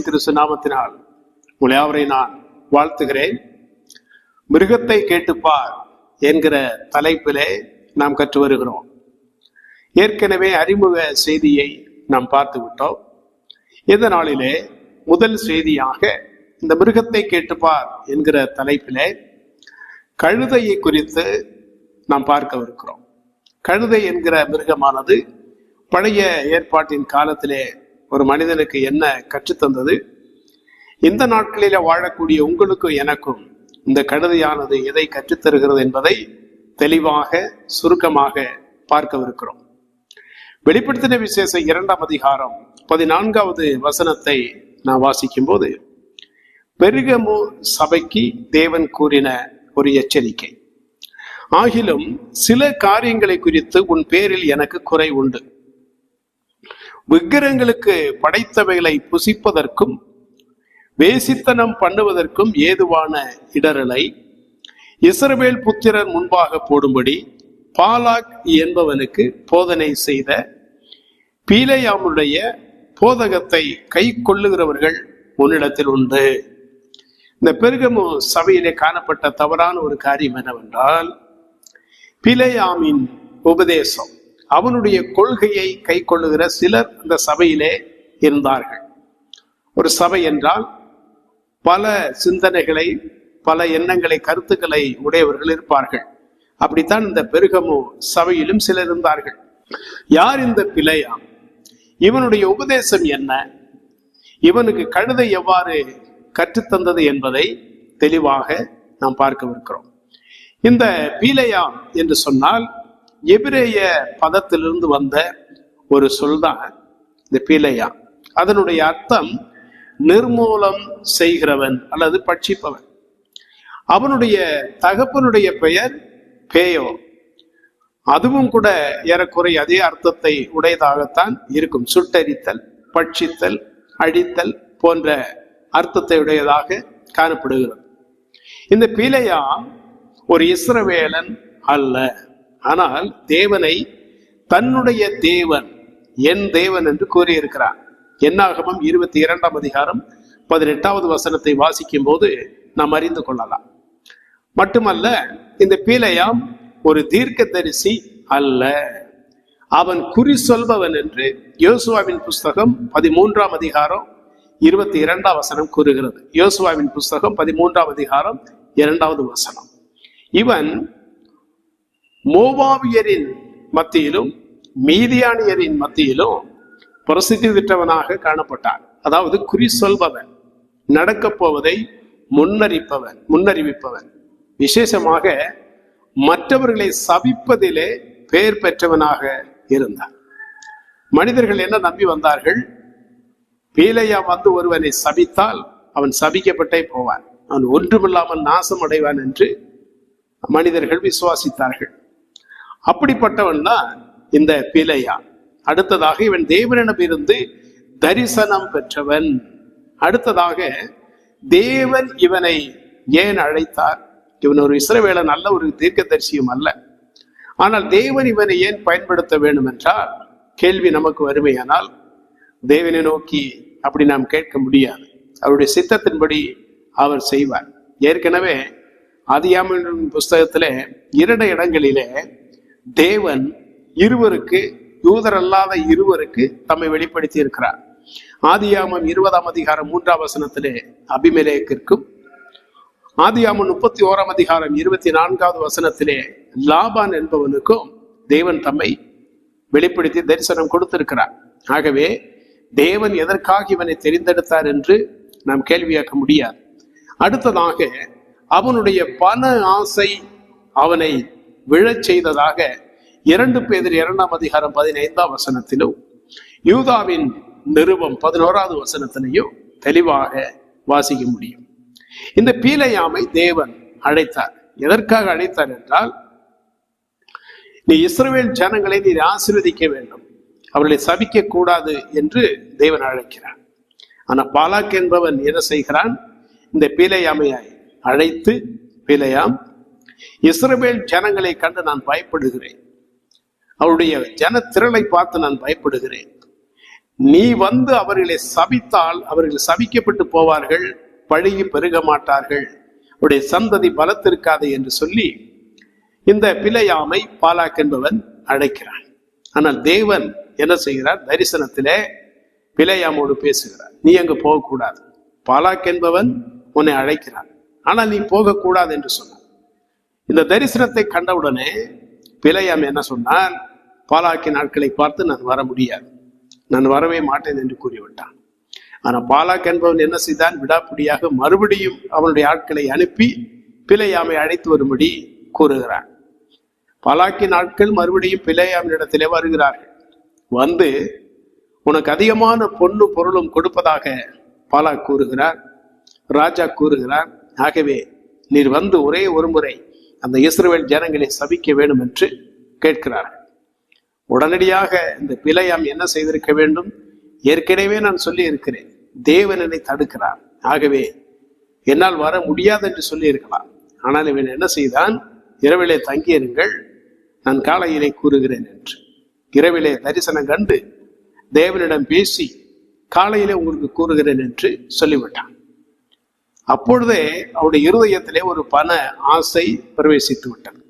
இயேசு கிறிஸ்து நாமத்தினால் உங்களை நான் வாழ்த்துகிறேன். மிருகத்தை கேட்டுப்பார் என்கிற தலைப்பிலே நாம் கற்று வருகிறோம். ஏற்கனவே அறிமுக செய்தியை நாம் பார்த்து விட்டோம் இந்த நாளிலே முதல் செய்தியாக இந்த மிருகத்தை கேட்டுப்பார் என்கிற தலைப்பிலே கழுதையை குறித்து நாம் பார்க்கவிருக்கிறோம். கழுதை என்கிற மிருகமானது பழைய ஏற்பாட்டின் காலத்திலே ஒரு மனிதனுக்கு என்ன கற்றுத்தந்தது? இந்த நாட்களில வாழக்கூடிய உங்களுக்கும் எனக்கும் இந்த கழுதையானது எதை கற்றுத்தருகிறது என்பதை தெளிவாக சுருக்கமாக பார்க்கவிருக்கிறோம். வெளிப்படுத்தின விசேஷ இரண்டாம் அதிகாரம் பதினான்காவது வசனத்தை நான் வாசிக்கும் போது பெருகமு சபைக்கு தேவன் கூறின ஒரு எச்சரிக்கை. ஆகிலும் சில காரியங்களை குறித்து உன் பேரில் எனக்கு குறை உண்டு. விக்கிரங்களுக்கு படைத்தவைகளை புசிப்பதற்கும் வேசித்தனம் பண்ணுவதற்கும் ஏதுவான இடரலை இஸ்ரவேல் புத்திரர் முன்பாக போடும்படி பாலாக் என்பவனுக்கு போதனை செய்த பீலையாமுடைய போதகத்தை கை கொள்ளுகிறவர்கள் உன்னிடத்தில் உண்டு. இந்த பெருகமு சபையிலே காணப்பட்ட தவறான ஒரு காரியம் என்னவென்றால் பிலையாமின் உபதேசம் அவனுடைய கொள்கையை கை கொள்ளுகிற சிலர் இந்த சபையிலே இருந்தார்கள். ஒரு சபை என்றால் பல சிந்தனைகளை பல எண்ணங்களை கருத்துக்களை உடையவர்கள் இருப்பார்கள். அப்படித்தான் இந்த பெருகமோ சபையிலும் சிலர் இருந்தார்கள். யார் இந்த பிழையா இவனுடைய உபதேசம் என்ன? இவனுக்கு கழுதை எவ்வாறு கற்றுத்தந்தது என்பதை தெளிவாக நாம் பார்க்கவிருக்கிறோம். இந்த பீலையா என்று சொன்னால் எபிரேய பதத்திலிருந்து வந்த ஒரு சொல்தான் இந்த பீலையா அதனுடைய அர்த்தம் நிர்மூலம் செய்கிறவன் அல்லது பட்சிப்பவன். அவனுடைய தகப்பனுடைய பெயர் பேயோ. அதுவும் கூட ஏறக்குறை அதே அர்த்தத்தை உடையதாகத்தான் இருக்கும். சுட்டரித்தல் பட்சித்தல் அழித்தல் போன்ற அர்த்தத்தை உடையதாக காணப்படுகிறது. இந்த பீலையா ஒரு இஸ்ரவேலன் அல்ல. ஆனால் தேவனை தன்னுடைய தேவன் என் தேவன் என்று கூறியிருக்கிறார். என்னாகமம் இருபத்தி இரண்டாம் அதிகாரம் பதினெட்டாவது வசனத்தை வாசிக்கும் போது நாம் அறிந்து கொள்ளலாம். மட்டுமல்ல இந்த பீலையாம் ஒரு தீர்க்கதரிசி அல்ல. அவன் குறி சொல்பவன் என்று யோசுவாவின் புஸ்தகம் பதிமூன்றாம் அதிகாரம் இருபத்தி இரண்டாம் வசனம் கூறுகிறது. யோசுவாவின் புஸ்தகம் பதிமூன்றாம் அதிகாரம் இரண்டாவது வசனம். இவன் மோவாவியரின் மத்தியிலும் மீதியானியரின் மத்தியிலும் பிரசித்தி பெற்றவனாக காணப்பட்டான். அதாவது குறி சொல்பவன் நடக்கப் போவதை முன்னறிப்பவன் முன்னறிவிப்பவன். விசேஷமாக மற்றவர்களை சபிப்பதிலே பெயர் பெற்றவனாக இருந்தான். மனிதர்கள் என்ன நம்பி வந்தார்கள்? பீலையா வந்து ஒருவனை சபித்தால் அவன் சபிக்கப்பட்டே போவான். அவன் ஒன்றுமில்லாமல் நாசம் அடைவான் என்று மனிதர்கள் விசுவாசித்தார்கள். அப்படிப்பட்டவன் தான் இந்த பிழையா? அடுத்ததாக இவன் தேவனிடமிருந்து தரிசனம் பெற்றவன். அடுத்ததாக தேவன் இவனை ஏன் அழைத்தார்? இவன் ஒரு இஸ்ரவேலன் நல்ல ஒரு தீர்க்க தரிசியும் அல்ல. ஆனால் தேவன் இவனை ஏன் பயன்படுத்த வேண்டும் என்றால் கேள்வி நமக்கு வறுமையானால் தேவனை நோக்கி அப்படி நாம் கேட்க முடியாது. அவருடைய சித்தத்தின்படி அவர் செய்வார். ஏற்கனவே ஆதியாமின் புஸ்தகத்திலே இரண்டு இடங்களிலே தேவன் இருவருக்கு யூதர் அல்லாத இருவருக்கு தம்மை வெளிப்படுத்தி இருக்கிறார் ஆதியாமம் இருபதாம் அதிகாரம் மூன்றாம் வசனத்திலே அபிமலேக்கிற்கும் ஆதியாமம் முப்பத்தி ஓராம் அதிகாரம் இருபத்தி நான்காவது வசனத்திலே லாபான் என்பவனுக்கும் தேவன் தம்மை வெளிப்படுத்தி தரிசனம் கொடுத்திருக்கிறார். ஆகவே தேவன் எதற்காக இவனை தெரிந்தெடுத்தார் என்று நாம் கேள்வியாக்க முடியாது. அடுத்ததாக அவனுடைய பண ஆசை அவனை விழச் செய்ததாக இரண்டு பேர் இரண்டாம் அதிகாரம் பதினைந்தாம் வசனத்திலும் யூதாவின் நிருபம் பதினோராவது வசனத்திலையும் தெளிவாக வாசிக்க முடியும். இந்த பீலையாமை தேவன் அழைத்தார். எதற்காக அழைத்தார் என்றால் நீ இஸ்ரவேல் ஜனங்களை நீ ஆசீர்வதிக்க வேண்டும். அவர்களை சபிக்க கூடாது என்று தேவன் அழைக்கிறார். ஆனா பாலாக் என்பவன் என்ன செய்கிறான்? இந்த பீலையாமையை அழைத்து பீலையாம் இஸ்ரவேல் ஜனங்களை கண்டு நான் பயப்படுகிறேன். அவருடைய ஜன திரளை பார்த்து நான் பயப்படுகிறேன். நீ வந்து அவர்களை சபித்தால் அவர்கள் சபிக்கப்பட்டு போவார்கள் பழகி பெருக மாட்டார்கள். அவருடைய சந்ததி பலத்திருக்காது என்று சொல்லி இந்த பிழையாமை பாலாக் என்பவன் அழைக்கிறான். ஆனால் தேவன் என்ன செய்கிறார்? தரிசனத்திலே பிழையாமோடு பேசுகிறார். நீ அங்கு போகக்கூடாது. பாலாக் என்பவன் உன்னை அழைக்கிறான். ஆனால் நீ போகக்கூடாது என்று சொன்னார் இந்த தரிசனத்தை கண்டவுடனே பிழையாம் என்ன சொன்னான்? பாலாக்கி நாட்களை பார்த்து நான் வர முடியாது. நான் வரவே மாட்டேன் என்று கூறிவிட்டான். ஆனால் பாலாக் என்பவன் என்ன செய்தான்? விடாப்பிடியாக மறுபடியும் அவனுடைய ஆட்களை அனுப்பி பிழையாமை அழைத்து வரும்படி கூறுகிறான். பாலாக்கின் ஆட்கள் மறுபடியும் பிழையாமின் இடத்திலே வருகிறார்கள். வந்து உனக்கு அதிகமான பொண்ணு பொருளும் கொடுப்பதாக பாலாக் கூறுகிறார். ராஜா கூறுகிறார் ஆகவே நீர் வந்து ஒரே ஒரு முறை அந்த இஸ்ரவேல் ஜனங்களை சபிக்க வேண்டும் என்று கேட்கிறார்கள். உடனடியாக இந்த பிழையாம் என்ன செய்திருக்க வேண்டும்? ஏற்கனவே நான் சொல்லி இருக்கிறேன் தேவனனை தடுக்கிறார். ஆகவே என்னால் வர முடியாது என்று சொல்லி இருக்கலாம் ஆனால் இவன் என்ன செய்தான்? இரவிலே தங்கியிருங்கள். நான் காலையிலே கூறுகிறேன் என்று. இரவிலே தரிசனம் கண்டு தேவனிடம் பேசி காலையிலே உங்களுக்கு கூறுகிறேன் என்று சொல்லிவிட்டான். அப்பொழுதே அவருடைய இருதயத்திலே ஒரு பண ஆசை பிரவேசித்து விட்டது.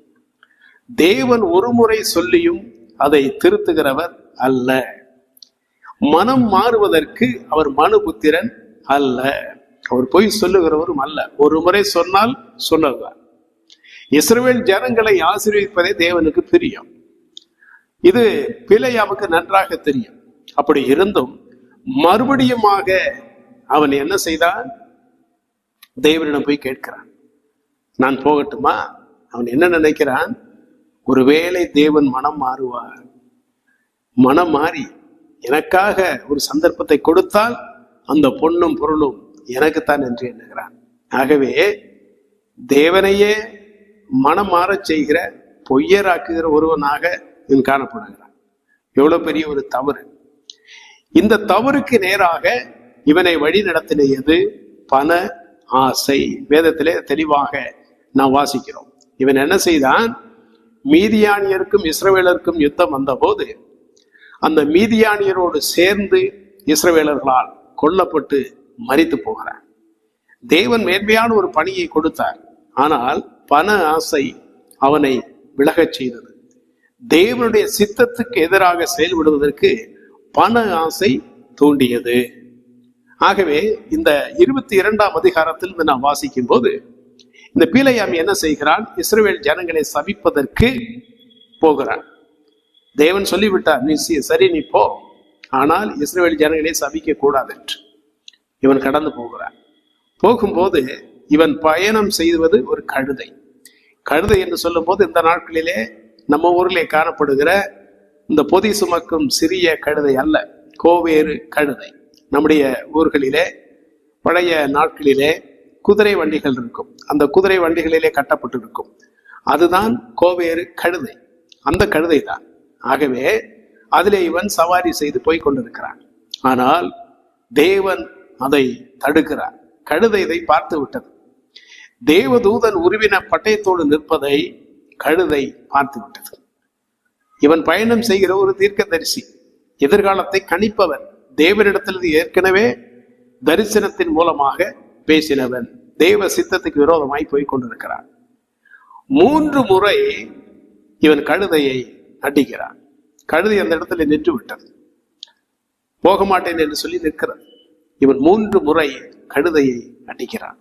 தேவன் ஒரு முறை சொல்லியும் அதை திருத்துகிறவர் அல்ல. மனம் மாறுவதற்கு அவர் மனுபுத்திரன் அல்ல. அவர் போய் சொல்லுகிறவரும் அல்ல. ஒரு முறை சொன்னால் சொன்னதுதான். இஸ்ரேல் ஜனங்களை ஆசீர்வதிப்பதே தேவனுக்கு பிரியம். இது பிழையாவுக்கு நன்றாக தெரியும். அப்படி இருந்தும் மறுபடியுமாக அவன் என்ன செய்தான்? தேவனிடம் போய் கேட்கிறான். நான் போகட்டுமா? அவன் என்ன நினைக்கிறான்? ஒருவேளை தேவன் மனம் மாறுவார். மனம் மாறி எனக்காக ஒரு சந்தர்ப்பத்தை கொடுத்தால் அந்த பொண்ணும் பொருளும் எனக்குத்தான் என்று எண்ணுகிறான். ஆகவே தேவனையே மனம் மாறச் செய்கிற பொய்யராக்குகிற ஒருவனாக இவன் காணப்படுகிறான். எவ்வளவு பெரிய ஒரு தவறு. இந்த தவறுக்கு நேராக இவனை வழி நடத்தின எது? பண ஆசை வேதத்திலே தெளிவாக நாம் வாசிக்கிறோம். இவன் என்ன செய்தான்? மீதியானியருக்கும் இஸ்ரவேலருக்கும் யுத்தம் வந்தபோது அந்த மீதியானியரோடு சேர்ந்து இஸ்ரவேலர்களால் கொல்லப்பட்டு மறித்து போகிறார். தேவன் மேன்மையான ஒரு பணியை கொடுத்தார். ஆனால் பண ஆசை அவனை விலகச் செய்தது. தேவனுடைய சித்தத்துக்கு எதிராக செயல்படுவதற்கு பண ஆசை தூண்டியது. ஆகவே இந்த இருபத்தி இரண்டாம் அதிகாரத்தில் இருந்து நாம் வாசிக்கும் போது இந்த பீலையாமி என்ன செய்கிறான்? இஸ்ரேல் ஜனங்களை சபிப்பதற்கு போகிறான். தேவன் சொல்லிவிட்டார் நீ சரி நீ போ. ஆனால் இஸ்ரேல் ஜனங்களை சபிக்க கூடாது என்று இவன் கடந்து போகிறான். போகும்போது இவன் பயணம் செய்வது ஒரு கழுதை. கழுதை என்று சொல்லும்போது இந்த நாட்களிலே நம்ம ஊரிலே காணப்படுகிற இந்த பொதி சுமக்கும் சிறிய கழுதை அல்ல கோவேறு கழுதை. நம்முடைய ஊர்களிலே பழைய நாட்களிலே குதிரை வண்டிகள் இருக்கும். அந்த குதிரை வண்டிகளிலே கட்டப்பட்டு இருக்கும் அதுதான் கோவேறு கழுதை. அந்த கழுதை தான் ஆகவே அதிலே இவன் சவாரி செய்து போய் கொண்டிருக்கிறான். ஆனால் தேவன் அதை தடுக்கிறார். கழுதை இதை பார்த்து விட்டது. தேவதூதன் உருவின பட்டயத்தோடு நிற்பதை கழுதை பார்த்து விட்டது. இவன் பயணம் செய்கிற ஒரு தீர்க்கதரிசி எதிர்காலத்தை கணிப்பவன். தேவரிடத்திலிருந்து ஏற்கனவே தரிசனத்தின் மூலமாக பேசினவன். தேவ சித்தத்துக்கு விரோதமாய் போய் கொண்டிருக்கிறான். மூன்று முறை இவன் கழுதையை அடிக்கிறான் கழுதை அந்த இடத்துல நின்று விட்டது போக மாட்டேன் என்று சொல்லி நிற்கிறது இவன் மூன்று முறை கழுதையை அடிக்கிறான்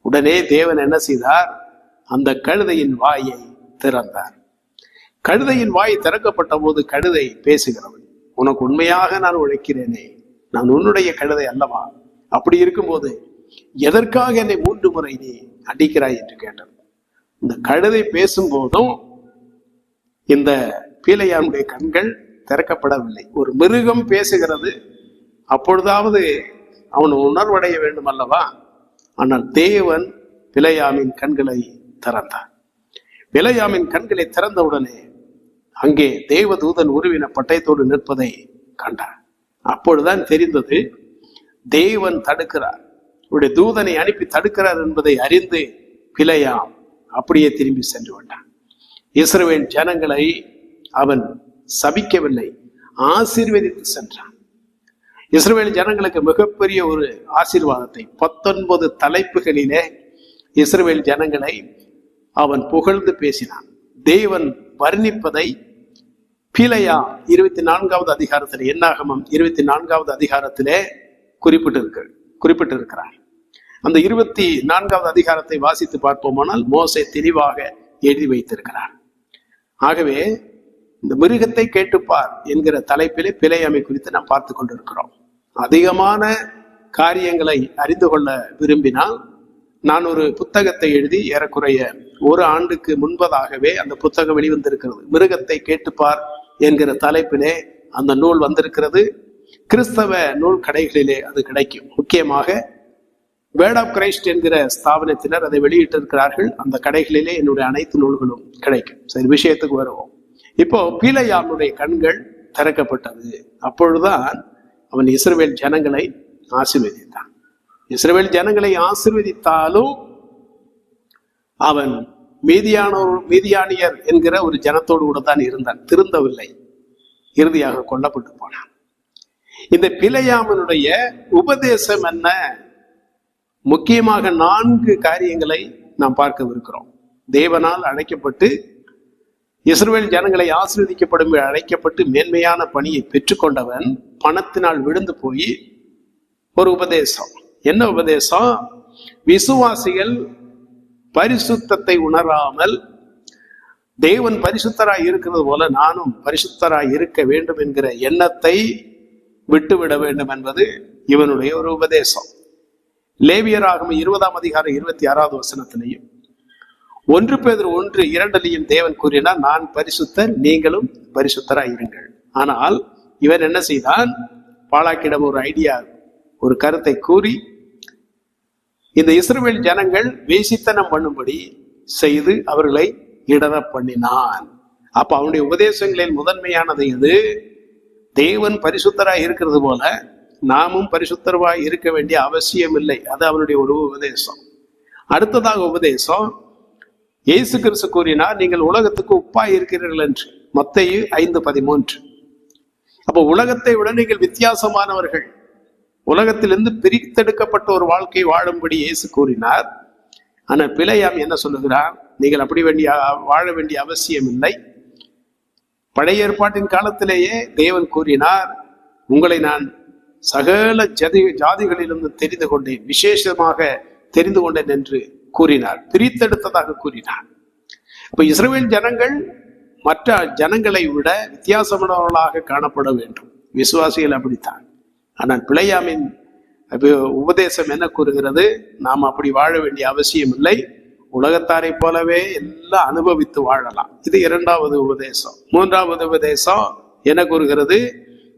உடனே தேவன் என்ன செய்தார்? அந்த கழுதையின் வாயை திறந்தார். கழுதையின் வாய் திறக்கப்பட்ட போது கழுதை பேசுகிறது உனக்கு உண்மையாக நான் உழைக்கிறேனே நான் உன்னுடைய கழுதை அல்லவா? அப்படி இருக்கும்போது எதற்காக என்னை மூன்று முறை நீ அடிக்கிறாய் என்று கேட்டது. இந்த கழுதை பேசும்போதும் இந்த பீலையானுடைய கண்கள் திறக்கப்படவில்லை. ஒரு மிருகம் பேசுகிறது அப்பொழுதாவது அவன் உணர்வடைய வேண்டும் அல்லவா? ஆனால் தேவன் பிழையாமின் கண்களை திறந்தார். பிழையாமின் கண்களை திறந்தவுடனே அங்கே தேவதூதன் உருவின பட்டயத்தோடு நிற்பதை கண்டார். அப்பொழுதுதான் தெரிந்தது தேவன் தடுக்கிறார். இவருடைய தூதனை அனுப்பி தடுக்கிறார் என்பதை அறிந்து பிழையாம் அப்படியே திரும்பி சென்று விட்டான். இஸ்ரேல் ஜனங்களை அவன் சபிக்கவில்லை ஆசீர்வதித்து சென்றான். இஸ்ரேல் ஜனங்களுக்கு மிகப்பெரிய ஒரு ஆசீர்வாதத்தை பத்தொன்பது தலைப்புகளிலே இஸ்ரேல் ஜனங்களை அவன் புகழ்ந்து பேசினான். தேவன் வர்ணிப்பதை பீலையா இருபத்தி நான்காவது அதிகாரத்தில் என்னாகமம் இருபத்தி நான்காவது அதிகாரத்திலே குறிப்பிட்டிருக்க குறிப்பிட்டிருக்கிறார். அந்த இருபத்தி நான்காவது அதிகாரத்தை வாசித்து பார்ப்போமானால் மோசே தெளிவாக எழுதி வைத்திருக்கிறார். ஆகவே இந்த மிருகத்தை கேட்டுப்பார் என்கிற தலைப்பிலே பிழையமை குறித்து நாம் பார்த்து கொண்டிருக்கிறோம். அதிகமான காரியங்களை அறிந்து கொள்ள விரும்பினால் நான் ஒரு புத்தகத்தை எழுதி ஏறக்குறைய ஒரு ஆண்டுக்கு முன்பதாகவே அந்த புத்தகம் வெளிவந்திருக்கிறது. மிருகத்தை கேட்டுப்பார் என்கிற தலைப்பிலே அந்த நூல் வந்திருக்கிறது. கிறிஸ்தவ நூல் கடைகளிலே அது கிடைக்கும். முக்கியமாக வேர்ட் ஆஃப் கிரைஸ்ட் என்கிற ஸ்தாபனத்தினர் அதை வெளியிட்டிருக்கிறார்கள். அந்த கடைகளிலே என்னுடைய அனைத்து நூல்களும் கிடைக்கும். சரி விஷயத்துக்கு வருவோம். இப்போ பீலையாமுடைய கண்கள் திறக்கப்பட்டது. அப்பொழுதுதான் அவன் இஸ்ரேல் ஜனங்களை ஆசிர்வதித்தான். இஸ்ரேல் ஜனங்களை ஆசிர்வதித்தாலும் அவன் மீதியானோர் மீதியானியர் என்கிற ஒரு ஜனத்தோடு கூட தான் இருந்தான். திருந்தவில்லை. இறுதியாக கொல்லப்பட்டு போனான். இந்த பிழையாமனுடைய உபதேசம் என்ன? முக்கியமாக நான்கு காரியங்களை நாம் பார்க்கவிருக்கிறோம். தேவனால் அழைக்கப்பட்டு இஸ்ரேல் ஜனங்களை ஆசீர்வதிக்கப்படும் அழைக்கப்பட்டு மேன்மையான பணியை பெற்றுக்கொண்டவன் பணத்தினால் விழுந்து போய் ஒரு உபதேசம். என்ன உபதேசம்? விசுவாசிகள் பரிசுத்தத்தை உணராமல் தேவன் பரிசுத்தராய் இருக்கிறது போல நானும் பரிசுத்தராய் இருக்க வேண்டும் என்கிற எண்ணத்தை விட்டுவிட வேண்டும் என்பது இவனுடைய ஒரு உபதேசம். லேவியராகும் இருபதாம் அதிகாரம் இருபத்தி ஆறாவது வசனத்திலையும் ஒன்று பேர் ஒன்று இரண்டிலையும் தேவன் கூறினார் நான் பரிசுத்தர் நீங்களும் பரிசுத்தராய் இருங்கள். ஆனால் இவன் என்ன செய்தான்? பாலாக்கிடம் ஒரு ஐடியா ஒரு கருத்தை கூறி இந்த இஸ்ரேல் ஜனங்கள் வேசித்தனம் பண்ணும்படி செய்து அவர்களை இடர பண்ணினான். அப்ப அவனுடைய உபதேசங்களில் முதன்மையானது இது தேவன் பரிசுத்தராய் இருக்கிறது போல நாமும் பரிசுத்தரவாய் இருக்க வேண்டிய அவசியம் இல்லை அது அவனுடைய ஒரு உபதேசம். அடுத்ததாக உபதேசம் இயேசு கிறிஸ்து கூறினார் நீங்கள் உலகத்துக்கு உப்பாய் இருக்கிறீர்கள் என்று. மத்தையு ஐந்து பதிமூன்று. அப்போ உலகத்தை விட நீங்கள் வித்தியாசமானவர்கள். உலகத்திலிருந்து பிரித்தெடுக்கப்பட்ட ஒரு வாழ்க்கை வாழும்படி இயேசு கூறினார். ஆனால் பிழையாம் என்ன சொல்லுகிறார் நீங்கள் அப்படி வேண்டிய வாழ வேண்டிய அவசியம் இல்லை. பழைய ஏற்பாட்டின் காலத்திலேயே தேவன் கூறினார் உங்களை நான் சகல ஜதி ஜாதிகளிலிருந்து தெரிந்து கொண்டேன் விசேஷமாக தெரிந்து கொண்டேன் என்று கூறினார். பிரித்தெடுத்ததாக கூறினார். இப்ப இஸ்ரேல் ஜனங்கள் மற்ற ஜனங்களை விட வித்தியாசமானவர்களாக காணப்பட வேண்டும். விசுவாசிகள் அப்படித்தான். ஆனால் பிழையாமின் உபதேசம் என்ன கூறுகிறது? நாம் அப்படி வாழ வேண்டிய அவசியம் இல்லை உலகத்தாரை போலவே எல்லாம் அனுபவித்து வாழலாம். இது இரண்டாவது உபதேசம். மூன்றாவது உபதேசம் என்ன கூறுகிறது?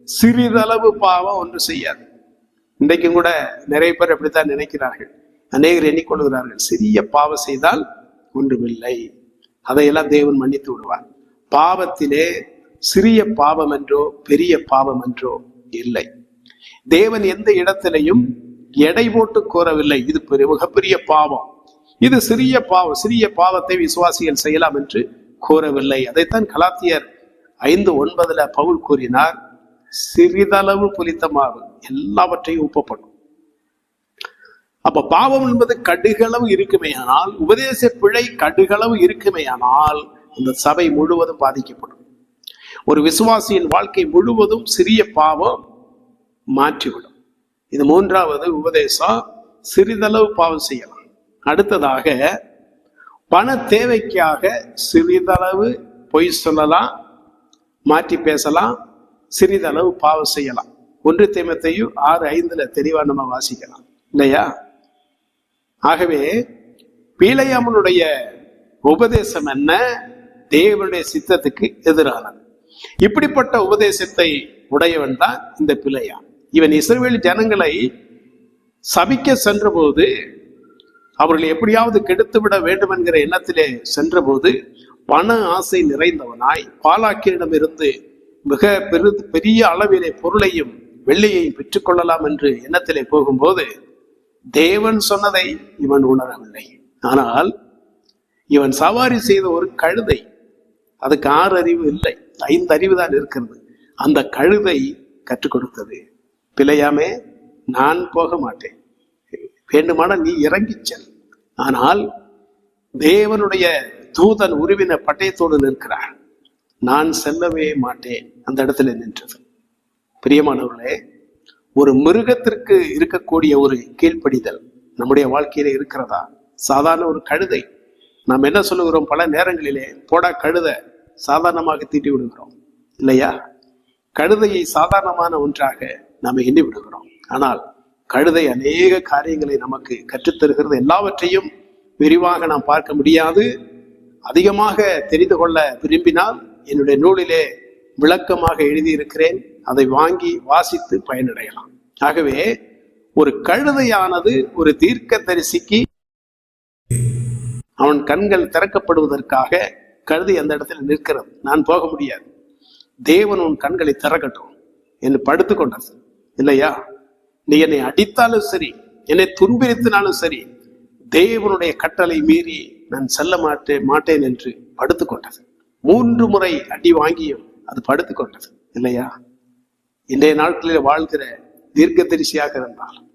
சிறிதளவு பாவம் ஒன்று செய்யாது. இன்றைக்கும் கூட நிறைய பேர் அப்படித்தான் நினைக்கிறார்கள். அநேகர் எண்ணிக்கொள்கிறார்கள் சிறிய பாவம் செய்தால் ஒன்றுமில்லை. அதையெல்லாம் தேவன் மன்னித்து விடுவார். பாவத்திலே சிறிய பாவம் என்றோ பெரிய பாவம் என்றோ இல்லை. தேவன் எந்த இடத்திலையும் எடை போட்டு கோரவில்லை. இது பெரிய மிகப்பெரிய பாவம். இது சிறிய பாவம் சிறிய பாவத்தை விசுவாசிகள் செய்யலாம் என்று கூறவில்லை அதைத்தான் கலாத்தியர் ஐந்து ஒன்பதுல பவுல் கூறினார் சிறிதளவு புலித்தமாகும் எல்லாவற்றையும் உப்பப்படும் அப்ப பாவம் என்பது கடுகளவு இருக்குமேயானால் உபதேச பிழை கடுகளவு இருக்குமேயானால் இந்த சபை முழுவதும் பாதிக்கப்படும். ஒரு விசுவாசியின் வாழ்க்கை முழுவதும் சிறிய பாவம் மாற்றிவிடும். இது மூன்றாவது உபதேசம். சிறிதளவு பாவம் செய்யலாம். அடுத்ததாக பண தேவைக்காக சிறிதளவு பொய் சொல்லலாம் மாற்றி பேசலாம் சிறிதளவு பாவம் செய்யலாம். ஒன்று தேமத்தையும் ஆறு ஐந்துல தெளிவா நம்ம வாசிக்கலாம். இல்லையா? ஆகவே பீலையாமனுடைய உபதேசம் என்ன? தேவனுடைய சித்தத்துக்கு எதிரானது. இப்படிப்பட்ட உபதேசத்தை உடையவன் தான் இந்த பிள்ளையா இவன் இஸ்ரேல் ஜனங்களை சபிக்க சென்றபோது அவர்களை எப்படியாவது கெடுத்து விட வேண்டும் என்கிற எண்ணத்திலே சென்றபோது பண ஆசை நிறைந்தவனாய் பாலாக்கியிடமிருந்து மிக பெரு பெரிய அளவிலே பொருளையும் வெள்ளியையும் பெற்றுக்கொள்ளலாம் என்று எண்ணத்திலே போகும்போது தேவன் சொன்னதை இவன் உணரவில்லை. ஆனால் இவன் சவாரி செய்த ஒரு கழுதை அதுக்கு ஆறு அறிவு இல்லை ஐந்து அறிவு தான் இருக்கிறது. அந்த கழுதை கற்றுக் கொடுத்தது. பிழையாமே நான் போக மாட்டேன். வேண்டுமானால் நீ இறங்கிச் செல். ஆனால் தேவனுடைய தூதன் உருவின பட்டயத்தோடு நிற்கிறார். நான் செல்லவே மாட்டேன். அந்த இடத்துல நின்றது. பிரியமானவர்களே ஒரு மிருகத்திற்கு இருக்கக்கூடிய ஒரு கீழ்ப்படிதல் நம்முடைய வாழ்க்கையில இருக்கிறதா? சாதாரண ஒரு கழுதை. நாம் என்ன சொல்லுகிறோம்? பல நேரங்களிலே போடா கழுதை சாதாரணமாக தீட்டி விடுகிறோம். இல்லையா? கழுதையை சாதாரணமான ஒன்றாக நாம் எண்ணி விடுகிறோம். ஆனால் கழுதை அநேக காரியங்களை நமக்கு கற்றுத்தருகிறது எல்லாவற்றையும் விரிவாக நாம் பார்க்க முடியாது. அதிகமாக தெரிந்து கொள்ள விரும்பினால் என்னுடைய நூலிலே விளக்கமாக எழுதியிருக்கிறேன். அதை வாங்கி வாசித்து பயனடையலாம். ஆகவே ஒரு கழுதையானது ஒரு தீர்க்க தரிசிக்கு அவன் கண்கள் திறக்கப்படுவதற்காக கழுதை அந்த இடத்துல நிற்கிறது. நான் போக முடியாது. தேவன் உன் கண்களை திறக்கட்டும். என்று படுத்து இல்லையா? நீ என்னை அடித்தாலும் சரி என்னை துன்புறுத்தினாலும் சரி தேவனுடைய கட்டளை மீறி நான் செல்ல மாட்டேன் மாட்டேன் என்று படுத்துக் கொண்டது. மூன்று முறை அடி வாங்கியும் அது படுத்துக் கொண்டது. இல்லையா? இன்றைய நாட்களில் வாழ்கிற தீர்க்கதரிசியாக இருந்தால்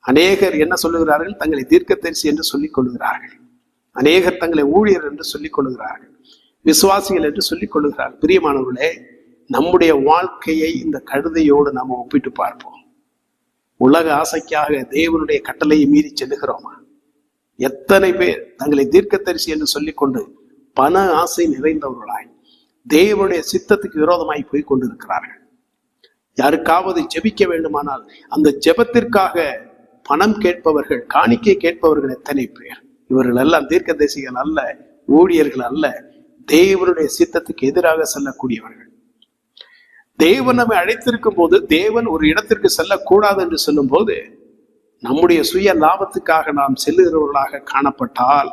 அநேகர் என்ன சொல்லுகிறார்கள்? தங்களை தீர்க்கதரிசி என்று சொல்லிக் கொள்கிறார்கள். அநேகர் தங்களை ஊழியர் என்று சொல்லிக் கொள்கிறார்கள். விசுவாசிகள் என்று சொல்லிக் கொள்கிறார்கள். பிரியமானவர்களே நம்முடைய வாழ்க்கையை இந்த கழுதையோடு நாம் ஒப்பிட்டு பார்ப்போம். உலக ஆசைக்காக தேவனுடைய கட்டளையை மீறி செல்லுகிறோமா? எத்தனை பேர் தங்களை தீர்க்கத்தரிசி என்று சொல்லிக்கொண்டு பண ஆசை நிறைந்தவர்களாய் தேவனுடைய சித்தத்துக்கு விரோதமாய் போய் கொண்டிருக்கிறார்கள். யாருக்காவது ஜெபிக்க வேண்டுமானால் அந்த ஜெபத்திற்காக பணம் கேட்பவர்கள் காணிக்கை கேட்பவர்கள் எத்தனை பேர்? இவர்கள் எல்லாம் தீர்க்க தேசிகள் அல்ல ஊழியர்கள் அல்ல தேவனுடைய சித்தத்துக்கு எதிராக செல்லக்கூடியவர்கள். தேவன் நம்மை அழைத்திருக்கும் போது தேவன் ஒரு இடத்திற்கு செல்லக்கூடாது என்று சொல்லும் போது நம்முடைய சுய லாபத்துக்காக நாம் செல்லுகிறவர்களாக காணப்பட்டால்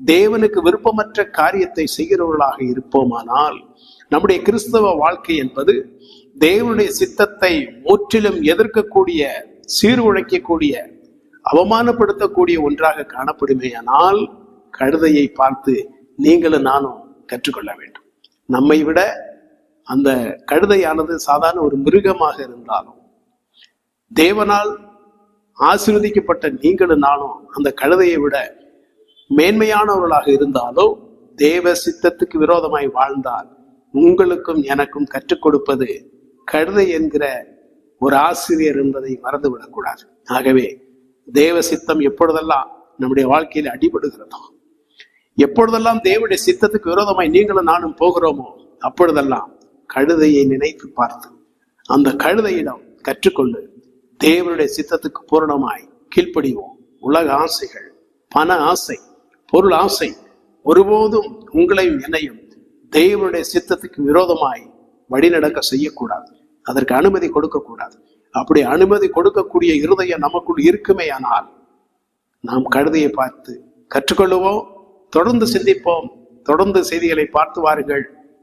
தேவனுக்கு விருப்பமற்ற காரியத்தை செய்கிறவர்களாக இருப்போமானால் நம்முடைய கிறிஸ்தவ வாழ்க்கை என்பது தேவனுடைய சித்தத்தை முற்றிலும் எதிர்க்கக்கூடிய சீர்குலைக்கக்கூடிய அவமானப்படுத்தக்கூடிய ஒன்றாக காணப்படுமேயானால் கழுதையை பார்த்து நீங்களும் நானும் கற்றுக்கொள்ள வேண்டும். நம்மை விட அந்த கழுதையானது சாதாரண ஒரு மிருகமாக இருந்தாலும் தேவனால் ஆசிர்வதிக்கப்பட்ட நீங்களும் நானும் அந்த கழுதையை விட மேன்மையானவர்களாக இருந்தாலும் தேவ சித்தத்துக்கு விரோதமாய் வாழ்ந்தால் உங்களுக்கும் எனக்கும் கற்றுக் கொடுப்பது கழுதை என்கிற ஒரு ஆசிரியர் என்பதை மறந்துவிடக்கூடாது ஆகவே தேவ சித்தம் எப்பொழுதெல்லாம் நம்முடைய வாழ்க்கையில் அடிபடுகிறதோ எப்பொழுதெல்லாம் தேவனுடைய சித்தத்துக்கு விரோதமாய் நீங்களும் நானும் போகிறோமோ அப்பொழுதெல்லாம் கழுதையை நினைத்து பார்த்து அந்த கழுதையிடம் கற்றுக்கொண்டு தேவனுடைய சித்தத்துக்கு பூரணமாய் கீழ்ப்படிவோம். உலக ஆசைகள் பண ஆசை பொருள் ஆசை ஒருபோதும் உங்களையும் என்னையும் தேவனுடைய சித்தத்துக்கு விரோதமாய் வழிநடக்க செய்யக்கூடாது. அதற்கு அனுமதி கொடுக்கக்கூடாது. அப்படி அனுமதி கொடுக்கக்கூடிய இருதயம் நமக்குள் இருக்குமே ஆனால் நாம் கழுதையை பார்த்து கற்றுக்கொள்ளுவோம் தொடர்ந்து சிந்திப்போம் தொடர்ந்து செய்திகளை பார்த்து வாருங்கள்.